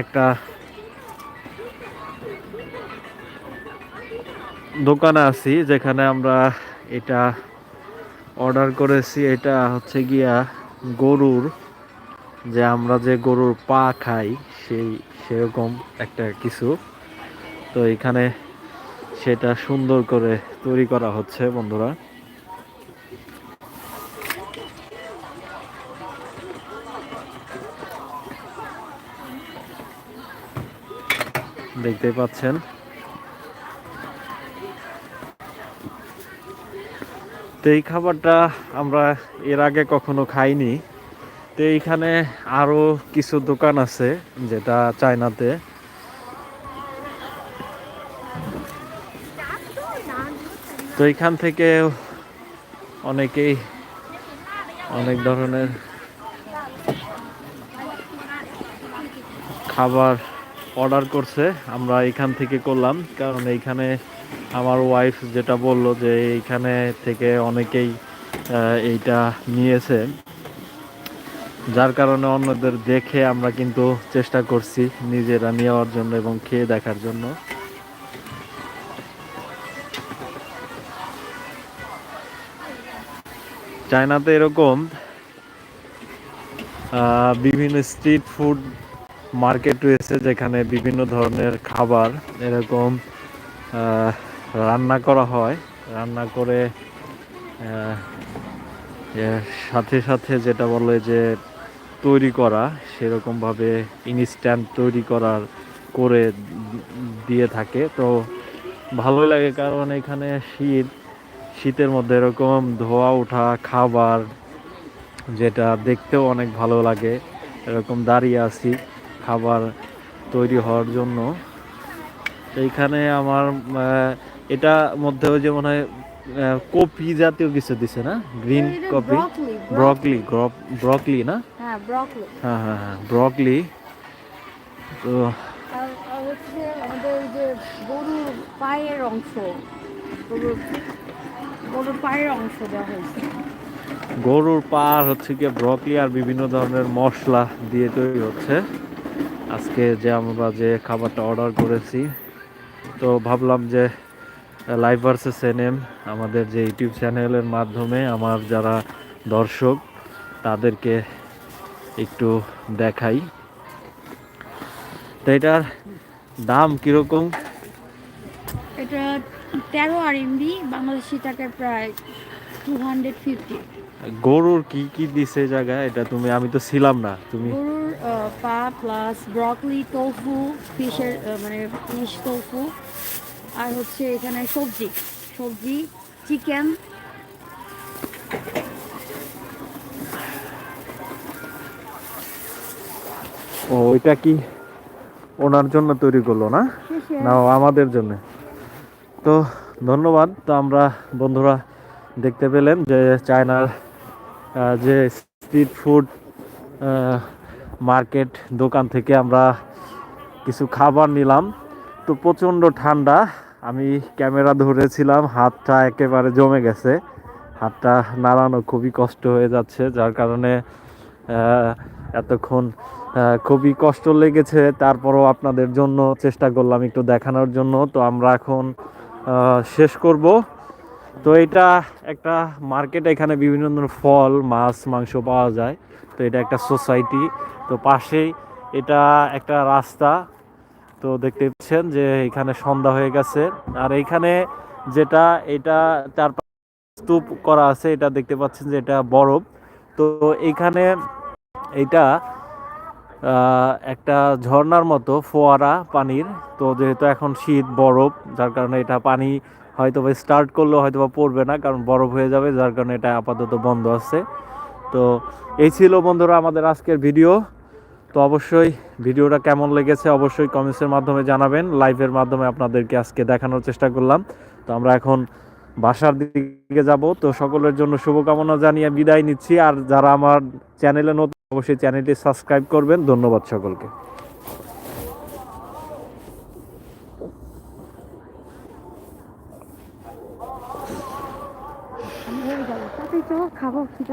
একটা দোকানে আছি যেখানে আমরা এটা অর্ডার করেছি। এটা হচ্ছে গিয়া গরুর, যে আমরা যে গরুর পা খাই, সেই সেরকম একটা কিছু। তো এখানে সেটা সুন্দর করে তৈরি করা হচ্ছে বন্ধুরা। দেখতে পাচ্ছেন। তো এই খাবারটা আমরা এর আগে কখনো খাইনি। তো এইখানে আরও কিছু দোকান আছে যেটা চায়নাতে। তো এইখান থেকে অনেকেই অনেক ধরনের খাবার অর্ডার করছে, আমরা এখান থেকে করলাম। কারণ এইখানে আমার ওয়াইফ যেটা বলল যে এইখানে থেকে অনেকেই এইটা নিয়েছে। যার কারণে অন্যদের দেখে আমরা কিন্তু চেষ্টা করছি নিজেরা নেওয়ার জন্য এবং খেয়ে দেখার জন্য। চায়নাতে এরকম বিভিন্ন স্ট্রিট ফুড মার্কেট রয়েছে যেখানে বিভিন্ন ধরনের খাবার, এরকম রান্না করা হয়। রান্না করে সাথে সাথে যেটা বলে যে তৈরি করা, সেরকমভাবে ইনস্ট্যান্ট তৈরি করার করে দিয়ে থাকে। তো ভালোই লাগে কারণ এখানে শীত, শীতের মধ্যে এরকম ধোয়া ওঠা, খাবার, যেটা দেখতেও অনেক ভালো লাগে। এরকম দাঁড়িয়ে আছি। খাবার তৈরি হওয়ার জন্য। এইখানে আমার এটা মধ্যে ওই যে মনে হয় কপি জাতীয় কিছু দিছে না? Green copy? Broccoli broccoli. না? হ্যাঁ ব্রকলি। হ্যাঁ হ্যাঁ হ্যাঁ ব্রকলি। তো আমাদের যে গরুর পায়ের অংশ গরুর গরুর পায়ের অংশ দেওয়া হয়েছে। গরুর পার হচ্ছে গিয়ে ব্রকলি আর বিভিন্ন ধরনের মশলা দিয়ে তৈরি হচ্ছে। আজকে যে আমরা যে খাবারটা অর্ডার করেছি তো ভাবলাম যে লাইভ ভার্সেস এনএম আমাদের যে ইউটিউব চ্যানেলের মাধ্যমে আমার যারা দর্শক তাদেরকে একটু দেখাই। তো এটার দাম কীরকম? এটা তেরো আর এমবি বাংলাদেশি টাকায় প্রায় টু হান্ড্রেড ফিফটি গরুর কি কি দিছে জায়গায়? এটা তুমি আমি তো ছিলাম না তুমি গরুর পা প্লাস ব্রকলি tofu ফিশের মানে ফিশ tofu আর হচ্ছে এখানে সবজি সবজি চিকেন ও এটা কি ওনার জন্য তৈরি করল না? না আমাদের জন্য। তো ধন্যবাদ। তো আমরা বন্ধুরা দেখতে পেলেন যে চায়নার যে স্ট্রিট ফুড মার্কেট দোকান থেকে আমরা কিছু খাবার নিলাম। তো প্রচণ্ড ঠান্ডা, আমি ক্যামেরা ধরেছিলাম, হাতটা একেবারে জমে গেছে। হাতটা নাড়ানো খুবই কষ্ট হয়ে যাচ্ছে, যার কারণে এতক্ষণ খুবই কষ্ট লেগেছে। তারপরও আপনাদের জন্য চেষ্টা করলাম একটু দেখানোর জন্য। তো আমরা এখন শেষ করব। তো এটা একটা মার্কেট, এখানে বিভিন্ন ধরনের ফল, মাছ, মাংস পাওয়া যায়। তো এটা একটা সোসাইটি। তো পাশেই এটা একটা রাস্তা। তো দেখতে পাচ্ছেন যে এখানে সন্ধ্যা হয়ে গেছে। আর এইখানে যেটা, এটা চার স্তূপ করা আছে, এটা দেখতে পাচ্ছেন যে এটা বরফ। তো এইখানে এটা একটা ঝর্ণার মতো ফোয়ারা পানির। তো যেহেতু এখন শীত, বরফ, যার কারণে এটা পানি হয়তো বা স্টার্ট করলেও হয়তো বা পড়বে না, কারণ বরফ হয়ে যাবে, যার কারণে এটা আপাতত বন্ধ আছে। তো এই ছিল বন্ধুরা আমাদের আজকের ভিডিও তো অবশ্যই ভিডিওটা কেমন লেগেছে অবশ্যই কমেন্টসের মাধ্যমে জানাবেন। লাইভের মাধ্যমে আপনাদেরকে আজকে দেখানোর চেষ্টা করলাম। তো আমরা এখন বাসার দিকে যাব। তো সকলের জন্য শুভকামনা জানিয়ে বিদায় নিচ্ছি। আর যারা আমার চ্যানেলে নতুন, অবশ্যই চ্যানেলটি সাবস্ক্রাইব করবেন। ধন্যবাদ সকলকে।